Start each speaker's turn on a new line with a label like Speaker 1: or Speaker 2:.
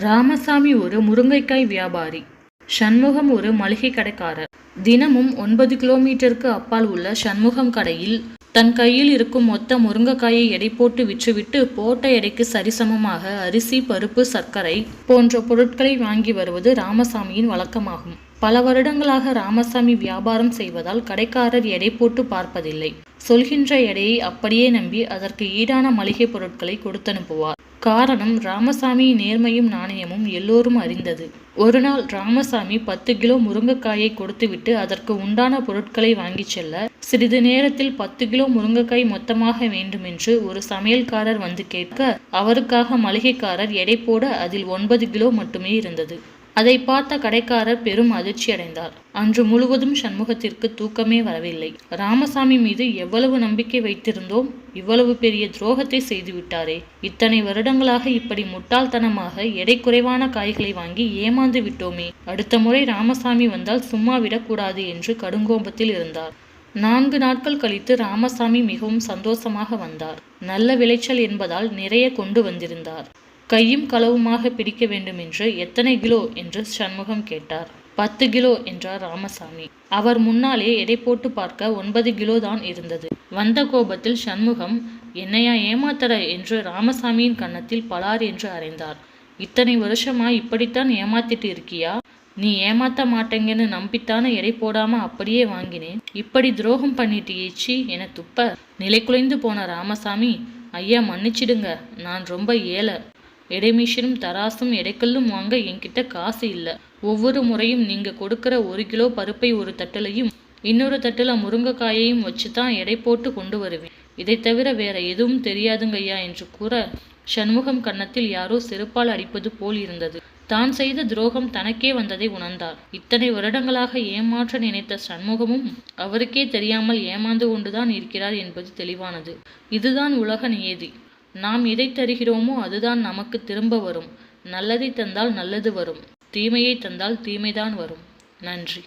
Speaker 1: ராமசாமி ஒரு முருங்கைக்காய் வியாபாரி. சண்முகம் ஒரு மளிகை கடைக்காரர். தினமும் ஒன்பது கிலோமீட்டருக்கு அப்பால் உள்ள சண்முகம் கடையில் தன் கையில் இருக்கும் மொத்த முருங்கைக்காயை எடை போட்டு விற்றுவிட்டு போட்ட எடைக்கு சரிசமமாக அரிசி பருப்பு சர்க்கரை போன்ற பொருட்களை வாங்கி வருவது ராமசாமியின் வழக்கமாகும். பல வருடங்களாக ராமசாமி வியாபாரம் செய்வதால் கடைக்காரர் எடை போட்டு பார்ப்பதில்லை. சொல்கின்ற எடையை அப்படியே நம்பி அதற்கு ஈடான மளிகை பொருட்களை கொடுத்தனுப்புவார். காரணம் ராமசாமி நேர்மையும் நாணயமும் எல்லோரும் அறிந்தது. ஒரு நாள் ராமசாமி பத்து கிலோ முருங்கைக்காயை கொடுத்துவிட்டு அதற்கு உண்டான பொருட்களை வாங்கிச் செல்ல சிறிது நேரத்தில் பத்து கிலோ முருங்கைக்காய் மொத்தமாக வேண்டுமென்று ஒரு சமையல்காரர் வந்து கேட்க அவருக்காக மளிகைக்காரர் எடை போட அதில் ஒன்பது கிலோ மட்டுமே இருந்தது. அதை பார்த்த கடைக்காரர் பெரும் அதிர்ச்சி அடைந்தார். அன்று முழுவதும் சண்முகத்திற்கு தூக்கமே வரவில்லை. ராமசாமி மீது எவ்வளவு நம்பிக்கை வைத்திருந்தோம் இவ்வளவு பெரிய துரோகத்தை செய்துவிட்டாரே இத்தனை வருடங்களாக இப்படி முட்டாள்தனமாக எடை குறைவான காய்களை வாங்கி ஏமாந்து விட்டோமே. அடுத்த முறை ராமசாமி வந்தால் சும்மா விடக்கூடாது என்று கடுங்கோபத்தில் இருந்தார். நான்கு நாட்கள் கழித்து ராமசாமி மிகவும் சந்தோஷமாக வந்தார். நல்ல விளைச்சல் என்பதால் நிறைய கொண்டு வந்திருந்தார். கையும் களவுமாக பிடிக்க வேண்டும் என்று எத்தனை கிலோ என்று சண்முகம் கேட்டார். பத்து கிலோ என்றார் ராமசாமி. அவர் முன்னாலே எடை போட்டு பார்க்க ஒன்பது கிலோ தான் இருந்தது. வந்த கோபத்தில் சண்முகம் என்னையா ஏமாத்தற? என்று ராமசாமியின் கன்னத்தில் பலார் என்று அறைந்தார். இத்தனை வருஷமா இப்படித்தான் ஏமாத்திட்டு இருக்கியா? நீ ஏமாத்த மாட்டேங்கன்னு நம்பித்தானே எடை போடாம அப்படியே வாங்கினேன். இப்படி துரோகம் பண்ணிட்டு ஏச்சி என துப்ப. நிலை குலைந்து போன ராமசாமி ஐயா மன்னிச்சிடுங்க நான் ரொம்ப ஏழை எடைமிஷனும் தராசும் எடைக்கல்லும் வாங்க என்கிட்ட காசு இல்லை. ஒவ்வொரு முறையும் நீங்கள் கொடுக்குற ஒரு கிலோ பருப்பை ஒரு தட்டுலையும் இன்னொரு தட்டில் முருங்கைக்காயையும் வச்சு தான் எடை போட்டு கொண்டு வருவேன். இதை தவிர வேற எதுவும் தெரியாதுங்கய்யா என்று கூற சண்முகம் கன்னத்தில் யாரோ செருப்பால் அடிப்பது போல் இருந்தது. தான் செய்த துரோகம் தனக்கே வந்ததை உணர்ந்தார். இத்தனை வருடங்களாக ஏமாற்ற நினைத்த சண்முகமும் அவருக்கே தெரியாமல் ஏமாந்து கொண்டுதான் இருக்கிறார் என்பது தெளிவானது. இதுதான் உலக நியதி. நாம் எதை தருகிறோமோ அதுதான் நமக்கு திரும்ப வரும். நல்லதை தந்தால் நல்லது வரும். தீமையை தந்தால் தீமைதான் வரும். நன்றி.